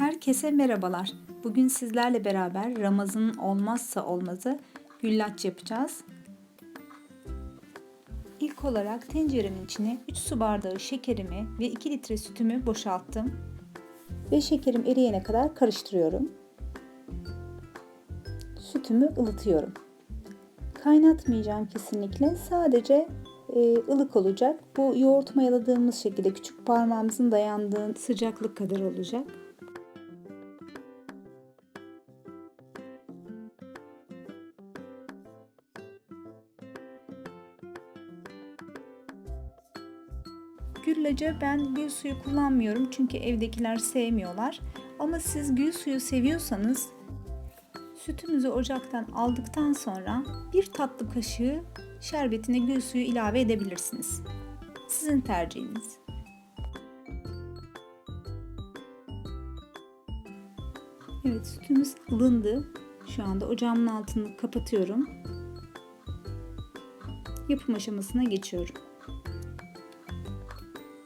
Herkese merhabalar. Bugün sizlerle beraber Ramazan'ın olmazsa olmazı güllaç yapacağız. İlk olarak tenceremin içine 3 su bardağı şekerimi ve 2 litre sütümü boşalttım. Ve şekerim eriyene kadar karıştırıyorum. Sütümü ılıtıyorum. Kaynatmayacağım kesinlikle. Sadece e, ılık olacak. Bu yoğurt mayaladığımız şekilde küçük parmağımızın dayandığı sıcaklık kadar olacak. Güllaca ben gül suyu kullanmıyorum çünkü evdekiler sevmiyorlar. Ama siz gül suyu seviyorsanız sütümüzü ocaktan aldıktan sonra bir tatlı kaşığı şerbetine gül suyu ilave edebilirsiniz. Sizin tercihiniz. Evet sütümüz ılındı. Şu anda ocağımın altını kapatıyorum. Yapım aşamasına geçiyorum.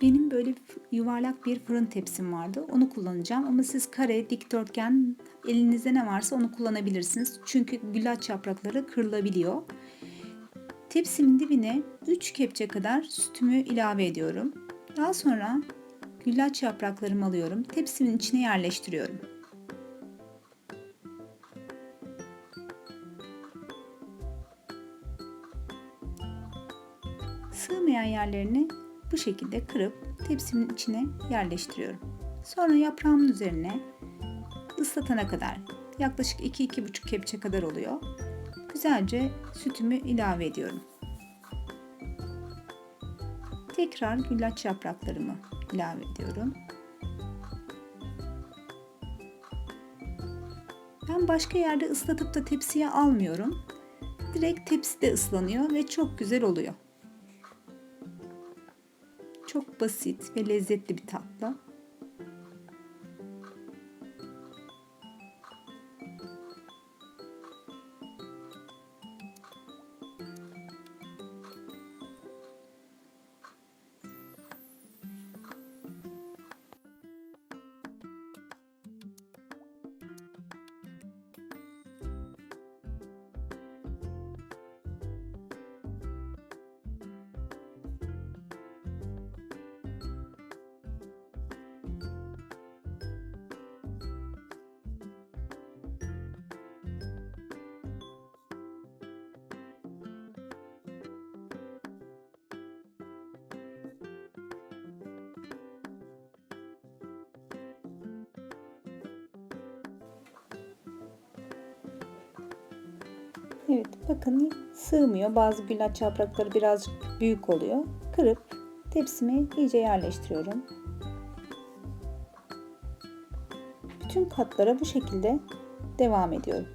Benim böyle yuvarlak bir fırın tepsim vardı. Onu kullanacağım ama siz kare, dikdörtgen elinizde ne varsa onu kullanabilirsiniz. Çünkü güllaç yaprakları kırılabiliyor. Tepsimin dibine 3 kepçe kadar sütümü ilave ediyorum. Daha sonra güllaç yapraklarımı alıyorum. Tepsimin içine yerleştiriyorum. Sığmayan yerlerini bu şekilde kırıp tepsimin içine yerleştiriyorum. Sonra yaprağımın üzerine ıslatana kadar yaklaşık 2-2,5 kepçe kadar oluyor. Güzelce sütümü ilave ediyorum. Tekrar güllaç yapraklarımı ilave ediyorum. Ben başka yerde ıslatıp da tepsiye almıyorum. Direkt tepside ıslanıyor ve çok güzel oluyor. Çok basit ve lezzetli bir tatlı. Evet bakın sığmıyor. Bazı güllaç yaprakları birazcık büyük oluyor. Kırıp tepsime iyice yerleştiriyorum. Bütün katlara bu şekilde devam ediyorum.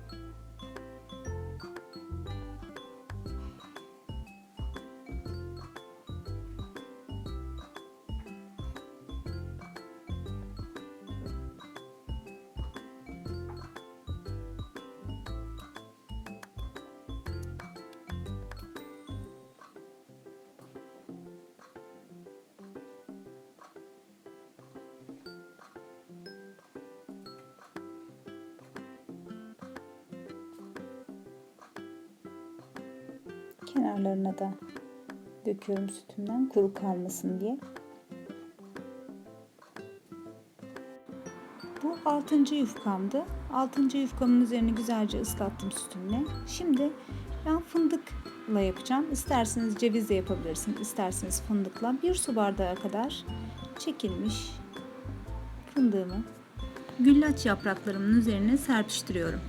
Kenarlarına da döküyorum sütümden kuru kalmasın diye. Bu altıncı yufkamdı. Altıncı yufkamın üzerini güzelce ıslattım sütümle. Şimdi ben fındıkla yapacağım. İsterseniz cevizle yapabilirsiniz, isterseniz fındıkla. Bir su bardağı kadar çekilmiş fındığımı güllaç yapraklarımın üzerine serpiştiriyorum.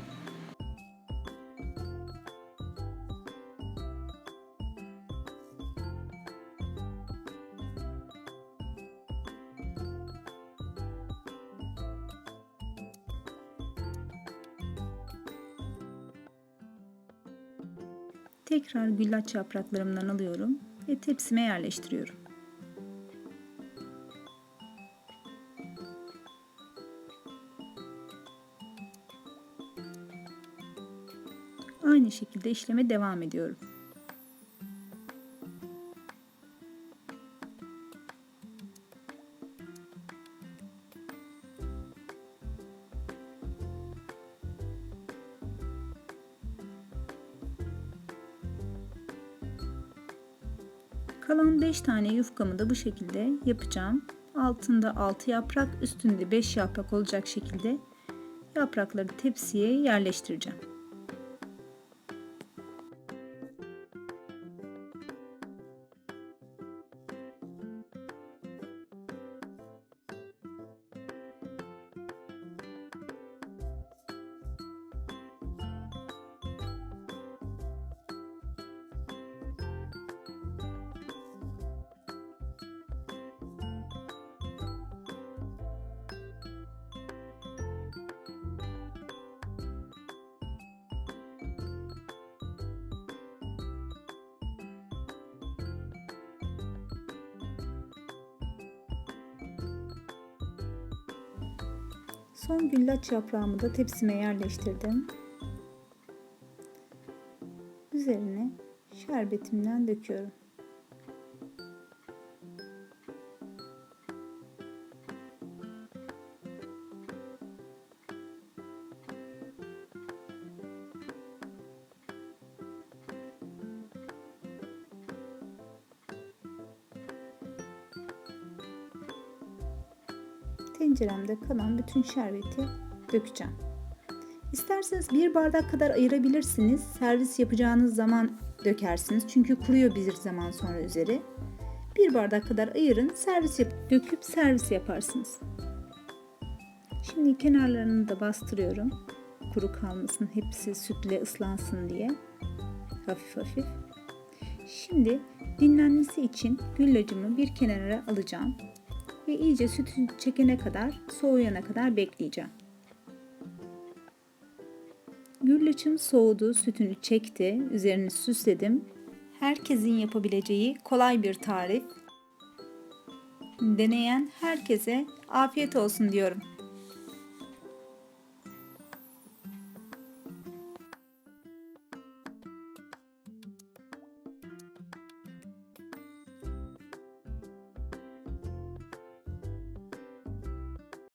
Tekrar güllaç yapraklarımdan alıyorum ve tepsime yerleştiriyorum. Aynı şekilde işleme devam ediyorum. Kalan 5 tane yufkamı da bu şekilde yapacağım. Altında 6 yaprak, üstünde 5 yaprak olacak şekilde yaprakları tepsiye yerleştireceğim. Son güllaç yaprağımı da tepsime yerleştirdim. Üzerine şerbetimden döküyorum. Tenceremde kalan bütün şerbeti dökeceğim. İsterseniz bir bardak kadar ayırabilirsiniz. Servis yapacağınız zaman dökersiniz. Çünkü kuruyor bir zaman sonra üzeri. Bir bardak kadar ayırın. Servis yap döküp servis yaparsınız. Şimdi kenarlarını da bastırıyorum. Kuru kalmasın, hepsi sütle ıslansın diye. Hafif hafif. Şimdi dinlenmesi için güllacımı bir kenara alacağım ve iyice sütü çekene kadar, soğuyana kadar bekleyeceğim. Güllaçım soğudu, sütünü çekti, üzerini süsledim. Herkesin yapabileceği kolay bir tarif. Deneyen herkese afiyet olsun diyorum.